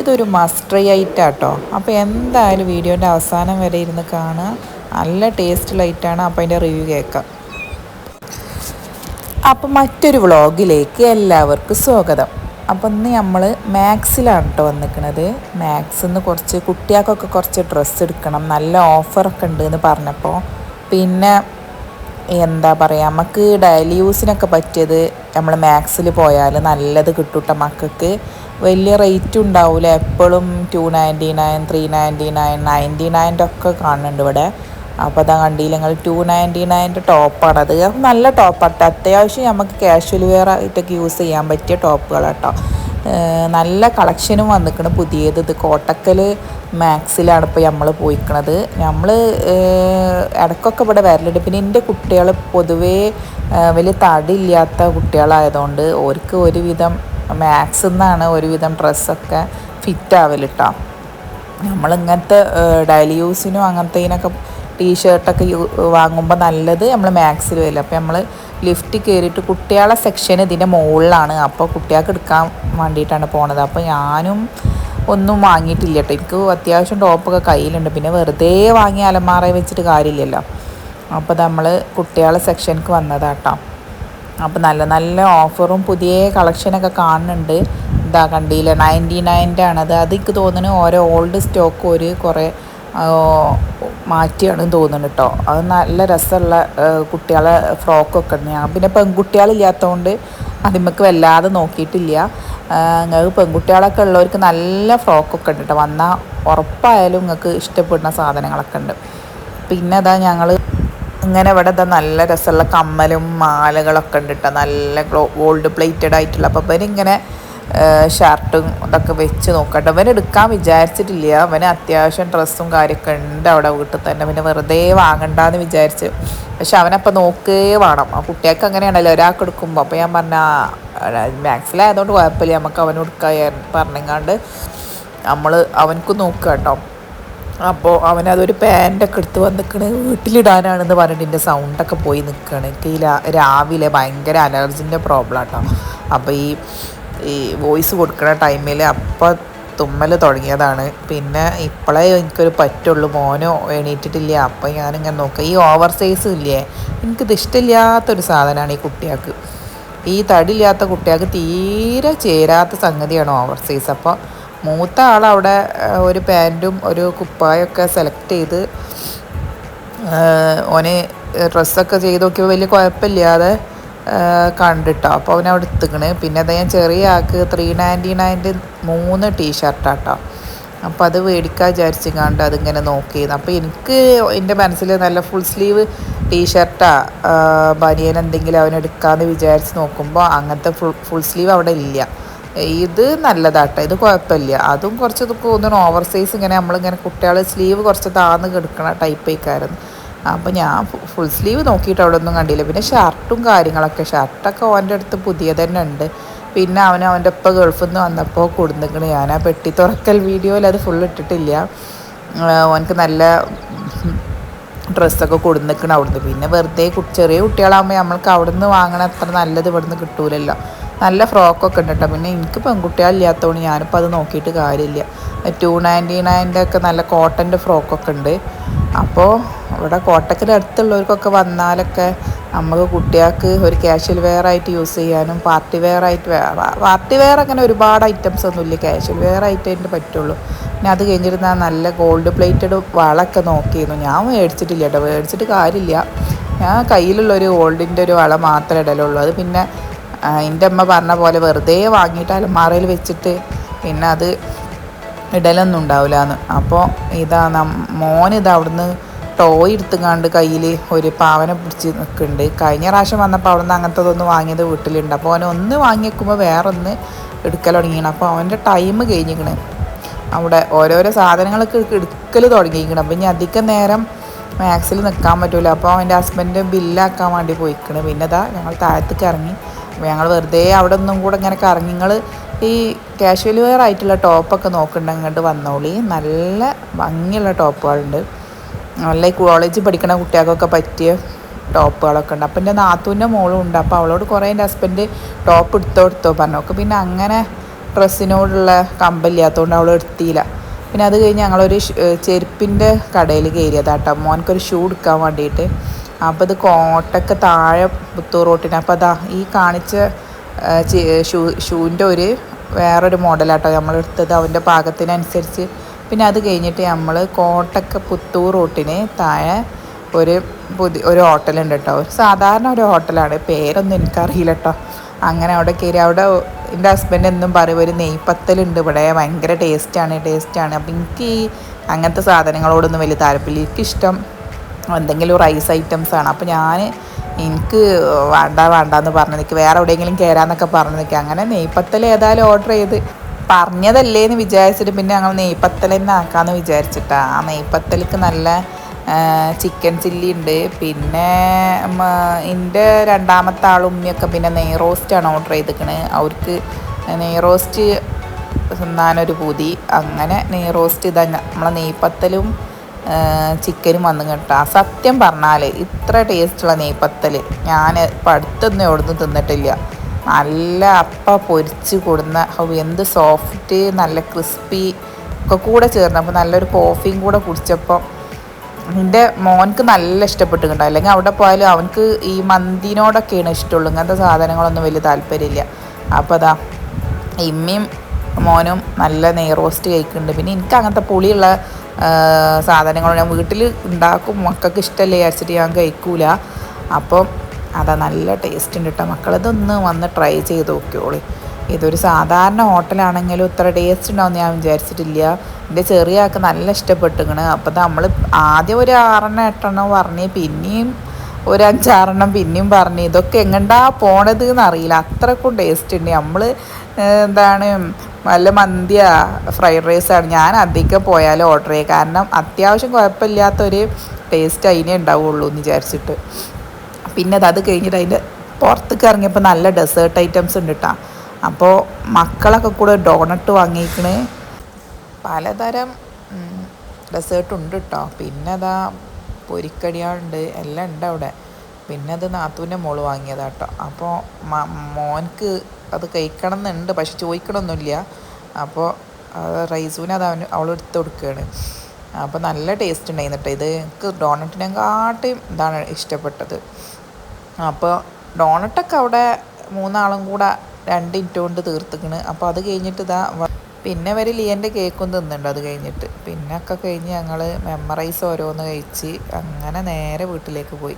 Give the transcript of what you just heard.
ഇതൊരു മസ്റ്ററി ഐറ്റാട്ടോ അപ്പോൾ എന്തായാലും വീഡിയോന്റെ അവസാനം വരെ ഇരുന്ന് കാണുക. നല്ല ടേസ്റ്റ് ലൈറ്റാണ് അപ്പോൾ അതിന്റെ റിവ്യൂ കേൾക്കാം. അപ്പം മറ്റൊരു വ്ളോഗിലേക്ക് എല്ലാവർക്കും സ്വാഗതം. അപ്പം ഇന്ന് നമ്മൾ മാക്സിലാണ് കേട്ടോ വന്നിരിക്കുന്നത് മാക്സിൽ നിന്ന് കുറച്ച് കുട്ടികൾക്കൊക്കെ കുറച്ച് ഡ്രസ്സ് എടുക്കണം. നല്ല ഓഫറൊക്കെ ഉണ്ട് എന്ന് പറഞ്ഞപ്പോൾ പിന്നെ എന്താ പറയുക നമുക്ക് ഡെയിലി യൂസിനൊക്കെ പറ്റിയത് നമ്മൾ മാക്സിൽ പോയാൽ നല്ലത് കിട്ടൂട്ട മക്കൾക്ക്. വലിയ റേറ്റ് ഉണ്ടാവില്ല എപ്പോഴും two ninety nine three ninety nine ninety നയന്റെ ഒക്കെ കാണുന്നുണ്ട് ഇവിടെ. അപ്പോൾ അതാ കണ്ടില്ല ഞങ്ങൾ ടു നയന്റി നയന്റെ ടോപ്പാണ് അത് നല്ല ടോപ്പാട്ടോ അത്യാവശ്യം നമുക്ക് ക്യാഷ്വൽ വെയർ ആയിട്ടൊക്കെ യൂസ് ചെയ്യാൻ പറ്റിയ ടോപ്പുകളാട്ടോ നല്ല കളക്ഷനും വന്നിക്കണം. പുതിയത് ഇത് കോട്ടക്കൽ മാക്സിലാണ് ഇപ്പോൾ നമ്മൾ പോയിക്കണത്. നമ്മൾ ഇടയ്ക്കൊക്കെ ഇവിടെ വരലുണ്ട്. പിന്നെ എന്റെ കുട്ടികൾ പൊതുവേ വലിയ തടിയില്ലാത്ത കുട്ടികളായതുകൊണ്ട് അവർക്ക് ഒരുവിധം മാക്സ് നിന്നാണ് ഒരുവിധം ഡ്രസ്സൊക്കെ ഫിറ്റ് ആവലിട്ടോ നമ്മളിങ്ങനത്തെ ഡെയിലി യൂസിനും അങ്ങനത്തേനൊക്കെ ടീഷർട്ടൊക്കെ വാങ്ങുമ്പോൾ നല്ലത് നമ്മൾ മാക്സിൽ വരില്ല. അപ്പോൾ നമ്മൾ ലിഫ്റ്റ് കയറിയിട്ട് കുട്ടികളെ സെക്ഷൻ ഇതിന്റെ മുകളിലാണ് അപ്പോൾ കുട്ടികൾക്ക് എടുക്കാൻ വേണ്ടിയിട്ടാണ് പോണത്. അപ്പോൾ ഞാനും ഒന്നും വാങ്ങിയിട്ടില്ല കേട്ടോ എനിക്ക് അത്യാവശ്യം ടോപ്പൊക്കെ കയ്യിലുണ്ട്. പിന്നെ വെറുതെ വാങ്ങി അലമാറ വെച്ചിട്ട് കാര്യമില്ലല്ലോ. അപ്പോൾ നമ്മൾ കുട്ടികളെ സെക്ഷനിക്ക് വന്നതാട്ടോ. അപ്പോൾ നല്ല നല്ല ഓഫറും പുതിയ കളക്ഷനൊക്കെ കാണുന്നുണ്ട്. ഇതാ കണ്ടില്ല നയന്റി നയന്റെ ആണത്. അത് എനിക്ക് തോന്നുന്നു ഓരോ ഓൾഡ് സ്റ്റോക്ക് ഒരു കുറേ മാറ്റിയാണ് തോന്നുന്നു കേട്ടോ അത് നല്ല രസമുള്ള കുട്ടികളെ ഫ്രോക്കൊക്കെ ഉണ്ട് ഞാൻ പിന്നെ പെൺകുട്ടികളില്ലാത്തതുകൊണ്ട് അതിമ്മക്ക് വല്ലാതെ നോക്കിയിട്ടില്ല. നിങ്ങൾക്ക് പെൺകുട്ടികളൊക്കെ ഉള്ളവർക്ക് നല്ല ഫ്രോക്കൊക്കെ ഉണ്ട് കേട്ടോ വന്നാൽ ഉറപ്പായാലും നിങ്ങൾക്ക് ഇഷ്ടപ്പെടുന്ന സാധനങ്ങളൊക്കെ ഉണ്ട്. പിന്നെ അതാ ഞങ്ങൾ ഇങ്ങനെ ഇവിടെ ഇതാ നല്ല രസമുള്ള കമ്മലും മാലകളൊക്കെ ഉണ്ട് കേട്ടോ നല്ല ഗോൾഡ് പ്ലേറ്റഡ് ആയിട്ടുള്ള. അപ്പോൾ ഇവരിങ്ങനെ ഷർട്ടും ഇതൊക്കെ വെച്ച് നോക്കട്ടെ അവൻ എടുക്കാൻ വിചാരിച്ചിട്ടില്ല. അവന് അത്യാവശ്യം ഡ്രസ്സും കാര്യമൊക്കെ ഉണ്ട് അവിടെ വീട്ടിൽ തന്നെ. പിന്നെ വെറുതെ വാങ്ങണ്ടെന്ന് വിചാരിച്ച്. പക്ഷെ അവനപ്പം നോക്കേ വേണം. ആ കുട്ടികൾക്ക് അങ്ങനെയാണല്ലോ ഒരാൾക്ക് എടുക്കുമ്പോൾ അപ്പോൾ ഞാൻ പറഞ്ഞ മാക്സിലായതുകൊണ്ട് കുഴപ്പമില്ല. നമുക്ക് അവന് കൊടുക്കാൻ പറഞ്ഞെങ്ങാണ്ട് നമ്മൾ അവനക്ക് നോക്കുക കേട്ടോ അപ്പോൾ അവനതൊരു പാന്റൊക്കെ എടുത്ത് വന്നിക്കണ്. വീട്ടിലിടാനാണെന്ന് പറഞ്ഞിട്ട് എന്റെ സൗണ്ടൊക്കെ പോയി നിൽക്കുകയാണ് എനിക്ക് ഈ രാവിലെ ഭയങ്കര അലർജിന്റെ പ്രോബ്ലം കേട്ടോ അപ്പോൾ ഈ ഈ വോയിസ് കൊടുക്കുന്ന ടൈമിൽ അപ്പോൾ തുമ്മൽ തുടങ്ങിയതാണ്. പിന്നെ ഇപ്പോഴേ എനിക്കൊരു പറ്റുള്ളൂ. മോനോ എണീറ്റിട്ടില്ല. അപ്പം ഞാനിങ്ങനെ നോക്കുക ഈ ഓവർ സൈസ് ഇല്ലേ? എനിക്കിത് ഇഷ്ടമില്ലാത്തൊരു സാധനമാണ് ഈ കുട്ടികൾക്ക്. ഈ തടിയില്ലാത്ത കുട്ടികൾക്ക് തീരെ ചേരാത്ത സംഗതിയാണ് ഓവർ സൈസ് അപ്പോൾ മൂത്ത ആളവിടെ ഒരു പാന്റും ഒരു കുപ്പായൊക്കെ സെലക്ട് ചെയ്ത് ഓനെ ഡ്രസ്സൊക്കെ ചെയ്ത് നോക്കിയപ്പോൾ വലിയ കുഴപ്പമില്ലാതെ കണ്ടിട്ടോ. അപ്പോൾ അവൻ അവിടെ എത്തിക്കണ് പിന്നെ അത് ഞാൻ ചെറിയ ആൾക്ക് ത്രീ നയന്റി നയന്റെ മൂന്ന് ടീഷർട്ടാട്ടോ. അപ്പോൾ അത് മേടിക്കാൻ വിചാരിച്ചു കണ്ട് അതിങ്ങനെ നോക്കി അപ്പോൾ എനിക്ക് എന്റെ മനസ്സിൽ നല്ല ഫുൾ സ്ലീവ് ടീഷർട്ടാ ബനിയൻ എന്തെങ്കിലും അവനെടുക്കാമെന്ന് വിചാരിച്ച് നോക്കുമ്പോൾ അങ്ങനത്തെ ഫുൾ ഫുൾ സ്ലീവ് അവിടെ ഇല്ല. ഇത് നല്ലതാട്ടോ ഇത് കുഴപ്പമില്ല. അതും കുറച്ച് തോന്നുന്നു ഓവർ സൈസ് ഇങ്ങനെ നമ്മളിങ്ങനെ കുട്ടികൾ സ്ലീവ് കുറച്ച് താന്ന് കിടക്കണ ടൈപ്പ് ആയിക്കായിരുന്നു അപ്പോൾ ഞാൻ ഫുൾ സ്ലീവ് നോക്കിയിട്ട് അവിടെ ഒന്നും കണ്ടില്ല. പിന്നെ ഷർട്ടും കാര്യങ്ങളൊക്കെ ഷർട്ടൊക്കെ ഓന്റെ അടുത്ത് പുതിയ തന്നെ ഉണ്ട്. പിന്നെ അവൻ അവന്റെ ഒപ്പം ഗൾഫിൽ നിന്ന് വന്നപ്പോൾ കൊടുന്നിക്കണ്. ഞാൻ ആ പെട്ടി തുറക്കൽ വീഡിയോയിൽ അത് ഫുൾ ഇട്ടിട്ടില്ല. അവനക്ക് നല്ല ഡ്രസ്സൊക്കെ കൊടുന്നിക്കണം അവിടുന്ന്. പിന്നെ വെറുതെ ചെറിയ കുട്ടികളാകുമ്പോൾ നമ്മൾക്ക് അവിടുന്ന് വാങ്ങണ അത്ര നല്ലത് ഇവിടുന്ന് കിട്ടൂലല്ലോ. നല്ല ഫ്രോക്കൊക്കെ ഉണ്ട് കേട്ടോ പിന്നെ എനിക്ക് പെൺകുട്ടികളില്ലാത്തതുകൊണ്ട് ഞാനിപ്പോൾ അത് നോക്കിയിട്ട് കാര്യമില്ല. ടു നയന്റി നയന്റെ ഒക്കെ നല്ല കോട്ടന്റെ ഫ്രോക്കൊക്കെ ഉണ്ട്. അപ്പോൾ ഇവിടെ കോട്ടക്കിന്റെ അടുത്തുള്ളവർക്കൊക്കെ വന്നാലൊക്കെ നമുക്ക് കുട്ടികൾക്ക് ഒരു കാഷ്വൽ വെയർ ആയിട്ട് യൂസ് ചെയ്യാനും പാർട്ടി വെയർ ആയിട്ട് പാർട്ടി വെയർ അങ്ങനെ ഒരുപാട് ഐറ്റംസ് ഒന്നുമില്ല കാഷ്വൽ വെയർ ആയിട്ട് അതിന്റെ പറ്റുള്ളൂ. പിന്നെ അത് കഴിഞ്ഞിരുന്നാൽ നല്ല ഗോൾഡ് പ്ലേറ്റഡ് വളമൊക്കെ നോക്കിയിരുന്നു. ഞാൻ മേടിച്ചിട്ടില്ല കേട്ടോ. മേടിച്ചിട്ട് കാര്യമില്ല. ഞാൻ കയ്യിലുള്ള ഒരു ഗോൾഡിന്റെ ഒരു വള മാത്രമേ ഇടലുള്ളൂ. അത് പിന്നെ എന്റെ അമ്മ പറഞ്ഞ പോലെ വെറുതെ വാങ്ങിയിട്ട് അലമാറയിൽ വെച്ചിട്ട് പിന്നെ അത് ഇടലൊന്നും ഉണ്ടാവില്ല എന്ന്. അപ്പോൾ ഇതാ മോൻ ഇത് അവിടുന്ന് ടോയ് എടുത്തുകാണ്ട് കയ്യിൽ ഒരു പാവനെ പിടിച്ച് നിൽക്കുന്നുണ്ട് കഴിഞ്ഞ പ്രാവശ്യം വന്നപ്പോൾ അവിടുന്ന് അങ്ങനത്തെ ഒന്ന് വാങ്ങിയത് വീട്ടിലുണ്ട്. അപ്പോൾ അവൻ ഒന്ന് വാങ്ങി വെക്കുമ്പോൾ വേറെ ഒന്ന് എടുക്കൽ തുടങ്ങിയാണ്. അപ്പോൾ അവന്റെ ടൈം കഴിഞ്ഞിരിക്കണ് അവിടെ ഓരോരോ സാധനങ്ങളൊക്കെ എടുക്കൽ തുടങ്ങിയിരിക്കണം അപ്പം ഇനി അധികം നേരം മാക്സിൽ നിൽക്കാൻ പറ്റില്ല അപ്പോൾ അവന്റെ ഹസ്ബൻഡ് ബില്ലാക്കാൻ വേണ്ടി പോയിക്കണ്. പിന്നെ ഇതാ ഞങ്ങൾ താഴത്തേക്ക് ഇറങ്ങി. അപ്പോൾ ഞങ്ങൾ വെറുതെ അവിടെ ഒന്നും കൂടെ ഇങ്ങനെ കറങ്ങി. നിങ്ങൾ ഈ കാഷ്വൽ വെയർ ആയിട്ടുള്ള ടോപ്പൊക്കെ നോക്കുന്നുണ്ട് അങ്ങോട്ട് വന്നോളി. നല്ല ഭംഗിയുള്ള ടോപ്പുകളുണ്ട്. നല്ല കോളേജിൽ പഠിക്കുന്ന കുട്ടികൾക്കൊക്കെ പറ്റിയ ടോപ്പുകളൊക്കെ ഉണ്ട്. അപ്പം എന്റെ നാത്തൂന്റെ മോളും ഉണ്ട്. അപ്പോൾ അവളോട് കുറേ എന്റെ ഹസ്ബൻഡ് ടോപ്പ് എടുത്തോ എടുത്തോ പറഞ്ഞു ഒക്കെ പിന്നെ അങ്ങനെ ഡ്രസ്സിനോടുള്ള കമ്പില്ലാത്തതുകൊണ്ട് അവൾ എടുത്തില്ല പിന്നെ അത് കഴിഞ്ഞ് ഞങ്ങളൊരു ചെരുപ്പിന്റെ കടയിൽ കയറിയതാട്ടോ. മോനക്കൊരു ഷൂ എടുക്കാൻ വേണ്ടിയിട്ട് അപ്പോൾ ഇത് കോട്ടക്ക് താഴെ പുത്തൂർ റോട്ടിന്. അപ്പോൾ അതാ ഈ കാണിച്ച ഷൂ ഷൂവിന്റെ ഒരു വേറൊരു മോഡലാട്ടോ. നമ്മളെടുത്തത്. അവന്റെ പാകത്തിനനുസരിച്ച് പിന്നെ അത് കഴിഞ്ഞിട്ട് നമ്മൾ കോട്ടക്ക പുത്തൂർ റൂട്ടിന് താഴെ ഒരു പുതിയ ഒരു ഹോട്ടലുണ്ട് കേട്ടോ ഒരു സാധാരണ ഒരു ഹോട്ടലാണ്. പേരൊന്നും എനിക്കറിയില്ല കേട്ടോ അങ്ങനെ അവിടെ കയറി അവിടെ എന്റെ ഹസ്ബൻഡ് എന്നും പറയും ഒരു നെയ്പ്പത്തലുണ്ട് ഇവിടെ. ഭയങ്കര ടേസ്റ്റാണ് ടേസ്റ്റാണ് അപ്പം എനിക്ക് ഈ അങ്ങനത്തെ സാധനങ്ങളോടൊന്നും വലിയ താല്പര്യമില്ല. എനിക്കിഷ്ടം എന്തെങ്കിലും റൈസ് ഐറ്റംസാണ് അപ്പോൾ ഞാൻ എനിക്ക് വേണ്ട വേണ്ട എന്ന് പറഞ്ഞു നിൽക്കുക വേറെ എവിടെയെങ്കിലും കയറാന്നൊക്കെ പറഞ്ഞു നിൽക്കുക അങ്ങനെ നെയ്പ്പത്തൽ ഏതായാലും ഓർഡർ ചെയ്ത് പറഞ്ഞതല്ലേ എന്ന് വിചാരിച്ചിട്ട് പിന്നെ ഞങ്ങൾ നെയ്പ്പത്തൽ തന്നെ ആക്കാമെന്ന് വിചാരിച്ചിട്ടാണ് ആ നെയ്പ്പത്തലിക്ക് നല്ല ചിക്കൻ ചില്ലി ഉണ്ട്. പിന്നെ എന്റെ രണ്ടാമത്തെ ആൾ ഉമ്മിയൊക്കെ പിന്നെ നെയ് റോസ്റ്റാണ് ഓർഡർ ചെയ്തിരിക്കണത് അവർക്ക് നെയ് റോസ്റ്റ് തിന്നാനൊരു പൂതി. അങ്ങനെ നെയ് റോസ്റ്റ് ഇതാ നമ്മളെ നെയ്പ്പത്തലും ചിക്കനും വന്നു കേട്ടോ. സത്യം പറഞ്ഞാൽ ഇത്ര ടേസ്റ്റുള്ള നെയ്പ്പത്തൽ ഞാൻ ഇപ്പം അടുത്തൊന്നും നിന്ന് തിന്നിട്ടില്ല. നല്ല അപ്പ പൊരിച്ച് കൊടുന്ന എന്ത് സോഫ്റ്റ് നല്ല ക്രിസ്പി ഒക്കെ കൂടെ ചേർന്നപ്പോൾ നല്ലൊരു കോഫിയും കൂടെ കുടിച്ചപ്പോൾ എന്റെ മോൻക്ക് നല്ല ഇഷ്ടപ്പെട്ടിട്ടുണ്ട് അല്ലെങ്കിൽ അവിടെ പോയാലും അവനക്ക് ഈ മന്തിനോടൊക്കെയാണ് ഇഷ്ടമുള്ളൂ. ഇങ്ങനത്തെ സാധനങ്ങളൊന്നും വലിയ താല്പര്യമില്ല. അപ്പോൾ അതാ ഇമ്മയും മോനും നല്ല നെയ് റോസ്റ്റ് കഴിക്കുന്നുണ്ട്. പിന്നെ എനിക്ക് അങ്ങനത്തെ പുളിയുള്ള സാധനങ്ങൾ ഞാൻ വീട്ടിൽ ഉണ്ടാക്കും. മക്കൾക്ക് ഇഷ്ടമല്ലേ വിചാരിച്ചിട്ട് ഞാൻ കഴിക്കൂല. അപ്പം അതാ നല്ല ടേസ്റ്റ് ഉണ്ട് കേട്ടോ മക്കളിതൊന്ന് വന്ന് ട്രൈ ചെയ്ത് നോക്കിയോളി ഇതൊരു സാധാരണ ഹോട്ടലാണെങ്കിലും ഇത്ര ടേസ്റ്റ് ഉണ്ടാവും ഞാൻ വിചാരിച്ചിട്ടില്ല. എന്റെ ചെറിയ ആൾക്ക് നല്ല ഇഷ്ടപ്പെട്ടിക്കണ് അപ്പോൾ നമ്മൾ ആദ്യം ഒരു ആറെണ്ണം എട്ടെണ്ണം പറഞ്ഞ് പിന്നെയും ഒരു അഞ്ചാറെണ്ണം പിന്നെയും പറഞ്ഞ് ഇതൊക്കെ എങ്ങണ്ടാ പോണത് എന്നറിയില്ല അത്രക്കും ടേസ്റ്റ് ഉണ്ട് നമ്മൾ എന്താണ് നല്ല മന്തിയ ഫ്രൈഡ് റൈസാണ്. ഞാൻ അധികം പോയാലും ഓർഡർ ചെയ്യുക കാരണം അത്യാവശ്യം കുഴപ്പമില്ലാത്തൊരു ടേസ്റ്റ് അതിനെ ഉണ്ടാവുള്ളൂ എന്ന് വിചാരിച്ചിട്ട്. പിന്നെ അത് കഴിഞ്ഞിട്ട് അതിന്റെ പുറത്തേക്ക് ഇറങ്ങിയപ്പോൾ നല്ല ഡെസേർട്ട് ഐറ്റംസ് ഉണ്ട് കേട്ടോ അപ്പോൾ മക്കളൊക്കെ കൂടെ ഡോണട്ട് വാങ്ങിക്കണ് പലതരം ഡെസേർട്ട് ഉണ്ട് കേട്ടോ പിന്നെ അതാ പൊരിക്കടിയാളുണ്ട് എല്ലാം ഉണ്ട് അവിടെ. പിന്നെ അത് നാത്തൂന്റെ മോൾ വാങ്ങിയതാട്ടോ അപ്പോൾ മോൻക്ക് അത് കഴിക്കണം എന്നുണ്ട് പക്ഷെ ചോദിക്കണമൊന്നുമില്ല അപ്പോൾ റൈസൂന് അത് അവന് അവൾ എടുത്ത് കൊടുക്കുകയാണ്. അപ്പോൾ നല്ല ടേസ്റ്റ് ഉണ്ടായിരുന്നു കേട്ടോ ഇത് എനിക്ക് ഡോണറ്റിനെക്കാട്ടിയും ഇതാണ് ഇഷ്ടപ്പെട്ടത്. അപ്പോൾ ഡോണട്ടൊക്കെ അവിടെ മൂന്നാളും കൂടെ രണ്ട് ഇന്റ് കൊണ്ട് തീർത്തിക്കണ്. അപ്പോൾ അത് കഴിഞ്ഞിട്ട് ഇതാ പിന്നെ വരെ ലിയന്റെ കേക്കും തിന്നുണ്ട് അത് കഴിഞ്ഞിട്ട്. പിന്നെ ഒക്കെ കഴിഞ്ഞ് ഞങ്ങൾ മെമ്മറൈസ് ഓരോന്ന് കഴിച്ച് അങ്ങനെ നേരെ വീട്ടിലേക്ക് പോയി.